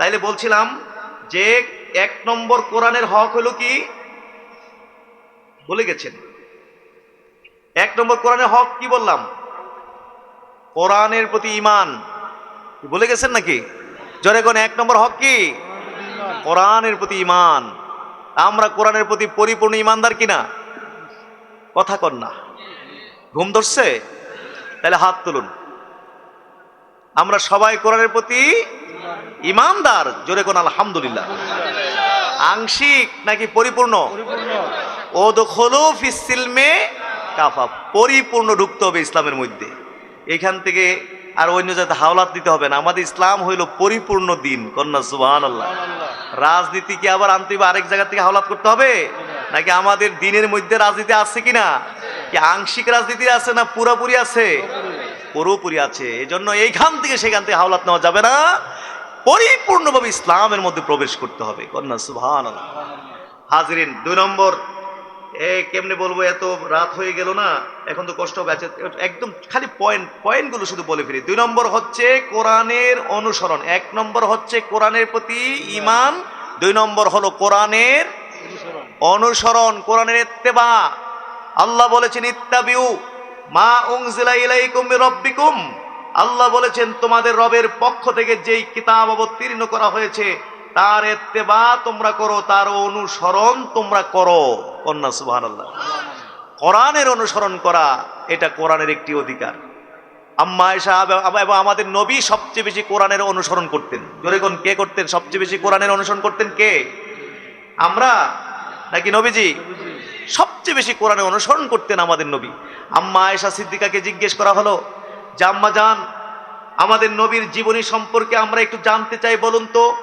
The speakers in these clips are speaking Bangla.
তাইলে বলছিলাম যে এক নম্বর কোরআনের হক হলো কি? বলে গেছেন। এক নম্বর কোরআনের হক কি বললাম? কোরআনের প্রতি ইমান বলে গেছেন নাকি? জোরে কোন, এক নম্বর হক কি? কোরআনের প্রতি ইমান আমরা কোরআনের প্রতি পরিপূর্ণ ইমানদার কিনা? কথা কর না। ঘুম ধরছে? তাহলে হাত তুলুন। আমরা সবাই কোরআনের প্রতি ইমানদার, জোরে কোন আলহামদুলিল্লাহ। আংশিক নাকি পরিপূর্ণ? ও দখলু ফিসিলমে কাফা পরিপূর্ণ ঢুকতে হবে ইসলামের মধ্যে। এখান থেকে আর অন্য যাতে হাওলাত দিতে হবে না। আমাদের ইসলাম হইল পরিপূর্ণ দিন, কন্যা সুবাহান আল্লাহ রাজনীতি কি আবার আনতে হবে আরেক জায়গা থেকে হাওলাত করতে হবে? নাকি আমাদের দিনের মধ্যে রাজনীতি আছে কিনা? কি আংশিক রাজনীতি আছে না পুরোপুরি আছে? পুরোপুরি আছে। এজন্য এইখান থেকে সেখান থেকে হাওলাত নেওয়া যাবে না। পরিপূর্ণভাবে ইসলামের মধ্যে প্রবেশ করতে হবে। কন্যা সুবহান হাজরিন, দুই নম্বর, এ কেমনে বলব, এত রাত হয়ে গেল না, এখন তো কষ্ট হবে একদম খালি পয়েন্ট পয়েন্টগুলো শুধু বলে ফিরি দুই নম্বর হচ্ছে কোরআনের অনুসরণ, এক নম্বর হচ্ছে কোরআনের প্রতি ইমান দুই নম্বর হলো কোরআনের অনুসরণ, কোরআনের ইত্তেবা। আল্লাহ বলেছেন, ইত্তাবিউ মা উংজিলা ইলাইকুম রাব্বিকুম। আল্লাহ বলেছেন, তোমাদের রবের পক্ষ থেকে যেই কিতাব অবতীর্ণ করা হয়েছে, তার এত্তেবা তোমরা করো, তার অনুসরণ তোমরা করো। কন্যা সুবহানাল্লাহ। কোরআনের অনুসরণ করা, এটা কোরআনের একটি অধিকার। আম্মা এসা এবং আমাদের নবী সবচেয়ে বেশি কোরআনের অনুসরণ করতেন। জোরে কোন কে করতেন? সবচেয়ে বেশি কোরআনের অনুসরণ করতেন কে? আমরা? নাকি নবীজি? সবচেয়ে বেশি কোরআনে অনুসরণ করতেন আমাদের নবী। আম্মা আয়েশা সিদ্দিকাকে জিজ্ঞেস করা হলো যে আম্মা জান আমাদের নবীর জীবনী সম্পর্কে আমরা একটু জানতে চাই বলুন তো?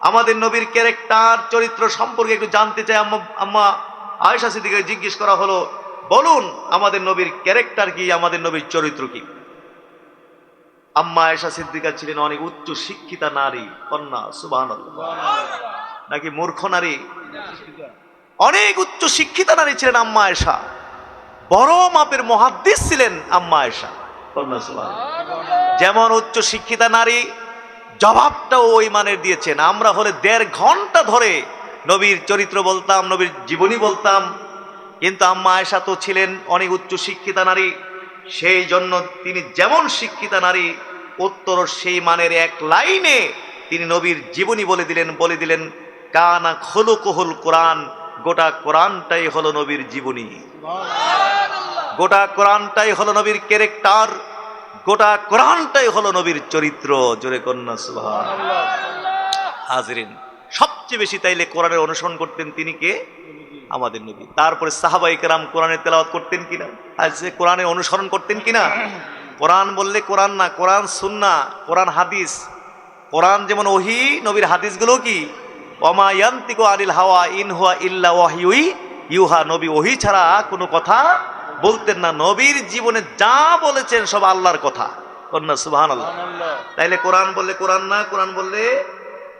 আমাদের নবীর ক্যারেক্টার চরিত্র সম্পর্কে একটু জানতে চাই আম্মা আম্মা আয়েশা সিদ্দিকাকে জিজ্ঞেস করা হলো বলুন আমাদের নবীর ক্যারেক্টার কি আমাদের নবীর চরিত্র কি? আম্মা আয়েশা সিদ্দিকা ছিলেন অনেক উচ্চ শিক্ষিতা নারী কন্যা সুবাহ নাকি মূর্খ নারী? অনেক উচ্চ শিক্ষিতা নারী ছিলেন আম্মা আয়েশা। বড় মাপের মহাদ্দিস ছিলেন আম্মা আয়েশা। সুবহানাল্লাহ। যেমন উচ্চ শিক্ষিতা নারী জবাবটাও ওই মানের দিয়েছেন। আমরা হলে দেড় ঘণ্টা ধরে নবীর চরিত্র বলতাম নবীর জীবনী বলতাম। কিন্তু আম্মা আয়েশা তো ছিলেন অনেক উচ্চ শিক্ষিতা নারী। সেই জন্য তিনি যেমন শিক্ষিতা নারী উত্তর সেই মানের এক লাইনে তিনি নবীর জীবনী বলে দিলেন বলে দিলেন কানা খোলো কোহল কোরআন গোটা কোরআনটাই হলো নবীর জীবনী। গোটা কোরআনটাই হলো নবীর ক্যারেক্টার, গোটা কোরআনটাই হলো নবীর চরিত্র। জোরে কন্যা হাজরিন, সবচেয়ে বেশি তাইলে কোরআনের অনুসরণ করতেন তিনি কে? আমাদের নবী। তারপরে সাহাবাই কেরাম কোরআনের তেলাওয়াত করতেন কিনা? আর যে কোরআনের অনুসরণ করতেন কিনা? কোরআন বললে কোরআন না, কোরআন সুন্না, কোরআন হাদিস। কোরআন যেমন ওহি, নবীর হাদিসগুলো কি? অমা ইয়ান্তিকো আনিল হাওয়া ইন হুয়া ইল্লা ওয়াহিউই ইউহা, নবী ওহি ছাড়া কোনো কথা বলতেন না নবীর জীবনে যা বলেছেন সব আল্লাহর কথা। কন্যা সুবহান আল্লাহ তাইলে কোরআন বললে কোরআন না কোরআন বললে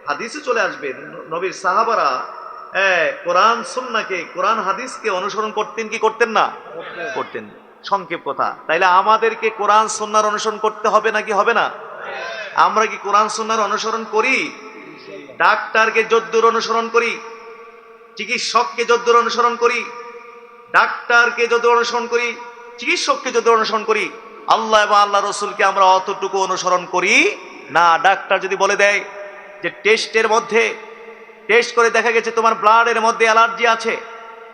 হাদিসে চলে আসবে। নবীর সাহাবারা কোরআন সুন্নাকে কোরআন হাদিসকে অনুসরণ করতেন কি করতেন না? করতেন। সংক্ষেপ কথা। তাইলে আমাদেরকে কোরআন সুন্নার অনুসরণ করতে হবে নাকি হবে না? আমরা কি কোরআন সুন্নার অনুসরণ করি? ডাক্তারকে যদ্দুর অনুসরণ করি? চিকিৎসককে যদ্দুর অনুসরণ করি? ডাক্তারকে যদি অনুসরণ করি, চিকিৎসককে যদি অনুসরণ করি, আল্লাহ এবং আল্লাহ রসুলকে আমরা অতটুকু অনুসরণ করি না। ডাক্তার যদি বলে দেয় যে টেস্টের মধ্যে, টেস্ট করে দেখা গেছে তোমার ব্লাডের মধ্যে অ্যালার্জি আছে,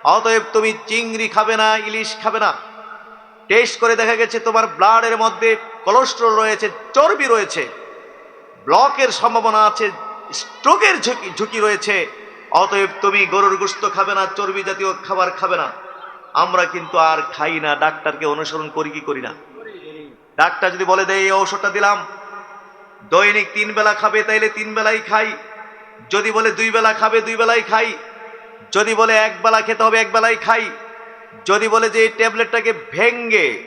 অতএব তুমি চিংড়ি খাবে না, ইলিশ খাবে না। টেস্ট করে দেখা গেছে তোমার ব্লাডের মধ্যে কোলেস্ট্রল রয়েছে, চর্বি রয়েছে, ব্লকের সম্ভাবনা আছে, স্ট্রোকের ঝুঁকি ঝুঁকি রয়েছে, অতএব তুমি গরুর গোস্ত খাবে না, চর্বি জাতীয় খাবার খাবে না। আমরা কিন্তু আর খাই না, ডাক্তারকে অনুসরণ করি কি করি না। ডাক্তার যদি বলে দেয়, এই ঔষধটা দিলাম। দৈনিক তিন বেলা খাবে, তাইলে তিন বেলাই খাই। যদি বলে দুই বেলা খাবে, দুই বেলাই খাই। যদি বলে এক বেলা খেতে হবে, এক বেলাই খাই। যদি বলে যে এই ট্যাবলেটটাকে ভেঙ্গে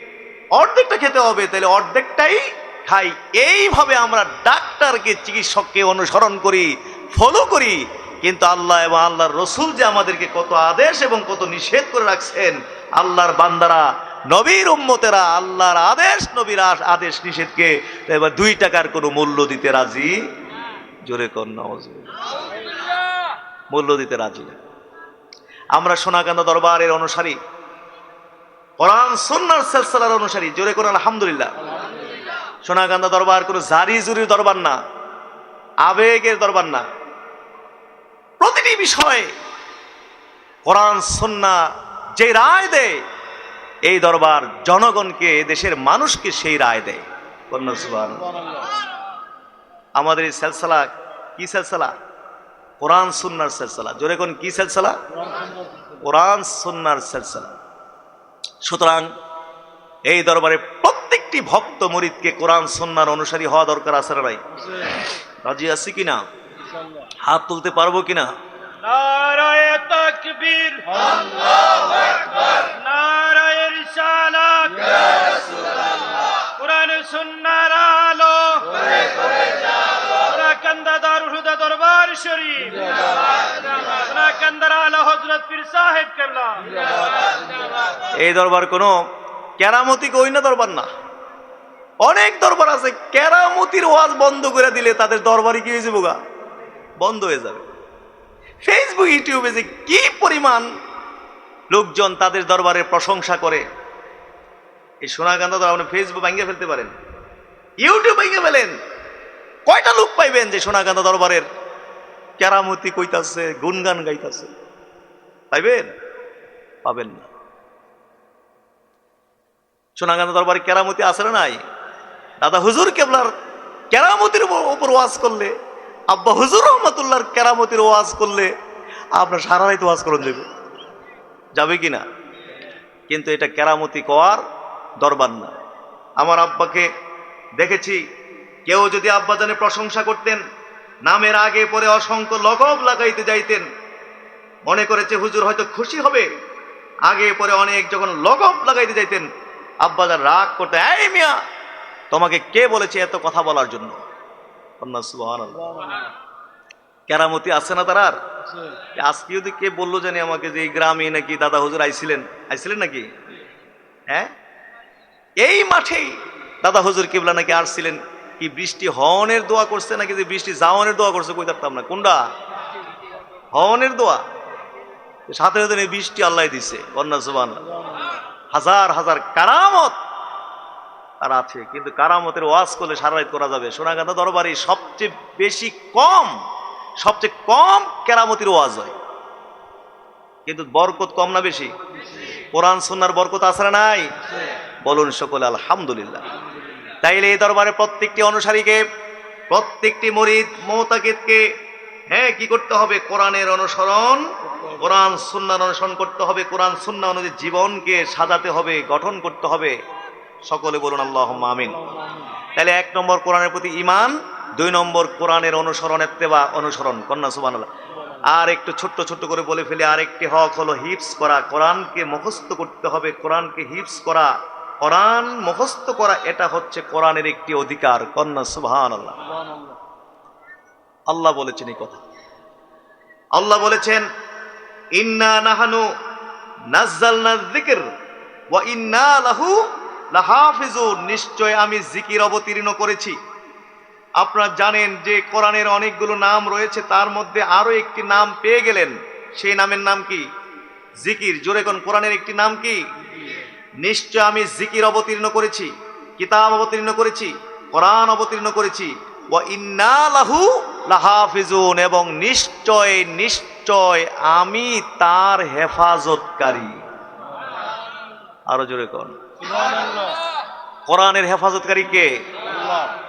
অর্ধেকটা খেতে হবে তাহলে অর্ধেকটাই খাই। এইভাবে আমরা ডাক্তারকে, চিকিৎসককে অনুসরণ করি ফলো করি। কিন্তু আল্লাহ এবং আল্লাহর রসুল যে আমাদেরকে কত আদেশ এবং কত নিষেধ করে রাখছেন, আল্লাহর বান্দারা, নবীর উম্মতেরা আল্লাহর আদেশ, নবীর আদেশ নিষেধকে এবার দুই টাকার কোনো মূল্য দিতে রাজি? জোরে কর মূল্য দিতে রাজি আমরা সোনাকান্দা দরবারের অনুসারী, কোরআন সন্ন্যার সেলসালার অনুসারী, জোরে কোন আলহামদুলিল্লাহ। সোনাকান্দা দরবার কোনো জারি জুরির দরবার না, আবেগের দরবার না। প্রতিটি বিষয়ে কোরআন, সন্না যে রায় দেয়, এই দরবার জনগণকে দেশের মানুষকে সেই রায় দেয়। আমাদের সেলসালা কি সেলসালা? কোরআন, সুন্নার সেলসালা। জোরে কোন, কি সেলসালা? কোরআন, সুন্নার সেলসালা। সুতরাং এই দরবারে প্রত্যেকটি ভক্ত, মুরিদকে কোরআন, সুন্নার অনুসারী হওয়া দরকার আছে নাই? রাজি আছি কিনা? হাত তুলতে পারব কিনা? নারায়ে তাকবীর। আল্লাহু আকবার নারায়ে রিসালাত। ইয়া রাসূলুল্লাহ কোরআন সুন্নাহর আলো। করে করে চালো কান্দা দারুল হুদা দরবার শরীফ। জিন্দাবাদ কান্দার আলা হযরত পীর সাহেব কেবলা। এই দরবার কোনো কেরামতি কই না দরবার না। অনেক দরবার আছে কেরামতির ওয়াজ বন্ধ করে দিলে তাদের দরবারই কি হয়ে যাব গা? বন্ধ হয়ে যাবে। ফেসবুক ইউটিউবে যে কি পরিমাণ লোকজন তাদের দরবারের প্রশংসা করে, এই সোনাকান্দা তো আপনি ফেসবুক ভাঙিয়ে ফেলতে পারেন। ইউটিউব ভেঙে ফেলেন। কয়টা লোক পাইবেন যে সোনাকান্দা দরবারের কেরামতি কইতাছে গুনগান গাইতাছে? পাইবেন? পাবেন না। সোনাকান্ত দরবারে কেরামতি আছে না নাই? দাদা হুজুর কেবলার কেরামতির উপর ওয়াজ করলে আব্বা হুজুর রহমতুল্লাহর কেরামতির ওয়াজ করলে আপনার সারা রাইতে ওয়াজ করুন দেবে। যাবে কি না কিন্তু এটা কেরামতি কওয়ার দরবার না। আমার আব্বাকে দেখেছি, কেউ যদি আব্বাজানের প্রশংসা করতেন, নামের আগে পরে অসংখ্য লগব লাগাইতে যাইতেন, মনে করেছে হুজুর হয়তো খুশি হবে, আগে পরে অনেক যখন লগব লাগাইতে যাইতেন আব্বাজান রাগ করতে, এই মিয়া, তোমাকে কে বলেছে এত কথা বলার জন্য। কেরামতি আছে না তার আর? আজকে যদি কে বলল জানি আমাকে যে এই গ্রামে নাকি দাদা হুজুর আইছিলেন? আইছিলেন নাকি? হ্যাঁ? এই মাঠেই দাদা হুজুর কিবলা নাকি আসছিলেন। কি বৃষ্টি হনের দোয়া করছে নাকি যে বৃষ্টি জাওয়ানের দোয়া করছে কই থাকতাম না কোনটা হনের দোয়া। সাথে সাথে বৃষ্টি আল্লাহ দিছে। কন্যা সুবান হাজার হাজার কারামত তার আছে। কিন্তু কারামতের ওয়াজ করলে সারা করা যাবে। সোনাগান্ধা দরবারে সবচেয়ে বেশি কম, সবচেয়ে কম কেরামতির ওয়াজ হয়। কিন্তু বরকত কম না বেশি? কোরআন, সুন্নার বরকত না নাই? বলুন সকলে, আলহামদুলিল্লাহ। তাইলে এই দরবারে প্রত্যেকটি অনুসারীকে, প্রত্যেকটি মরিদ মোতাকিদকে হ্যাঁ কি করতে হবে? কোরআনের অনুসরণ, কোরআন, সুন্নার অনুসরণ করতে হবে। কোরআন সুন্না অনুযায়ী জীবনকে সাজাতে হবে, গঠন করতে হবে। সকলে বলুন আল্লাহ আমিন। তাহলে এক নম্বর কোরআনের প্রতি ইমান দুই নম্বর কোরআনের অনুসরণ এত্তেবা, অনুসরণ, কন্যা সুবান আর একটু ছোট্ট ছোট্ট করে বলে ফেলি, আরেকটি হক হলো হিপস করা, কোরআনকে মুখস্থ করতে হবে, কোরআনকে হিপস করা, কোরআন মুখস্থ করা, এটা হচ্ছে কোরআনের একটি অধিকার, কন্যা সুবহান আল্লাহ আল্লাহ বলেছেন এই কথা। আল্লাহ বলেছেন, ইন্না নাহানু নাজ্জালনা যিকর, ওয়া ইন্না লাহু লাহাফিজুন নিশ্চয় আমি জিকির অবতীর্ণ করেছি। আপনারা জানেন যে কোরআনের অনেকগুলো নাম রয়েছে, তার মধ্যে আরও একটি নাম পেয়ে গেলেন। সেই নামের নাম কি? জিকির। জোরে কোন, কোরআনের একটি নাম কি? নিশ্চয় আমি জিকির অবতীর্ণ করেছি, কিতাব অবতীর্ণ করেছি, কোরআন অবতীর্ণ করেছি। ইন্না লাহু লাহাফিজুন এবং নিশ্চয় নিশ্চয় আমি তার হেফাজতকারী। আরও জোরে কোন। কোরআনের হেফাজতকারী কে?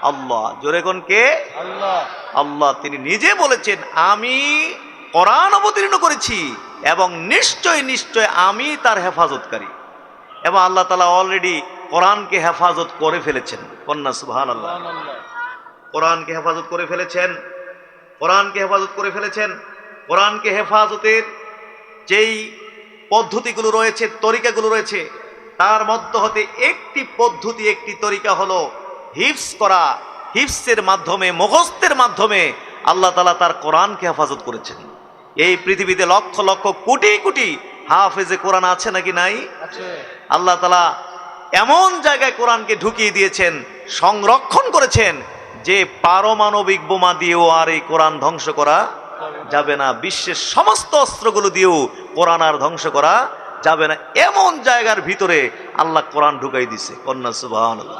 আল্লাহ। জোরে কোন কে? আল্লাহ। আল্লাহ তিনি নিজে বলেছেন আমি কোরআন অবতীর্ণ করেছি এবং নিশ্চয় নিশ্চয় আমি তার হেফাজতকারী। এবং আল্লাহ তালা অলরেডি কোরআনকে হেফাজত করে ফেলেছেন। কন্যা সুবহান আল্লাহ কোরআনকে হেফাজত করে ফেলেছেন। কোরআনকে হেফাজত করে ফেলেছেন। কোরআনকে হেফাজতের যেই পদ্ধতিগুলো রয়েছে তরিকাগুলো রয়েছে তার মধ্য হতে একটি পদ্ধতি একটি তরিকা হলো হিপস করা। হিফসের মাধ্যমে মুখস্থের মাধ্যমে আল্লাহ তালা তার কোরআনকে হেফাজত করেছেন। এই পৃথিবীতে লক্ষ লক্ষ কোটি কোটি হাফেজে কোরআন আছে নাকি নাই? আল্লাহ তালা এমন জায়গায় কোরআনকে ঢুকিয়ে দিয়েছেন সংরক্ষণ করেছেন যে পারমাণবিক বোমা দিয়েও আর এই কোরআন ধ্বংস করা যাবে না। বিশ্বের সমস্ত অস্ত্রগুলো দিয়েও কোরআন আর ধ্বংস করা যাবে না। এমন জায়গার ভিতরে আল্লাহ কোরআন ঢুকাই দিছে। কন্যা সুবহানাল্লাহ।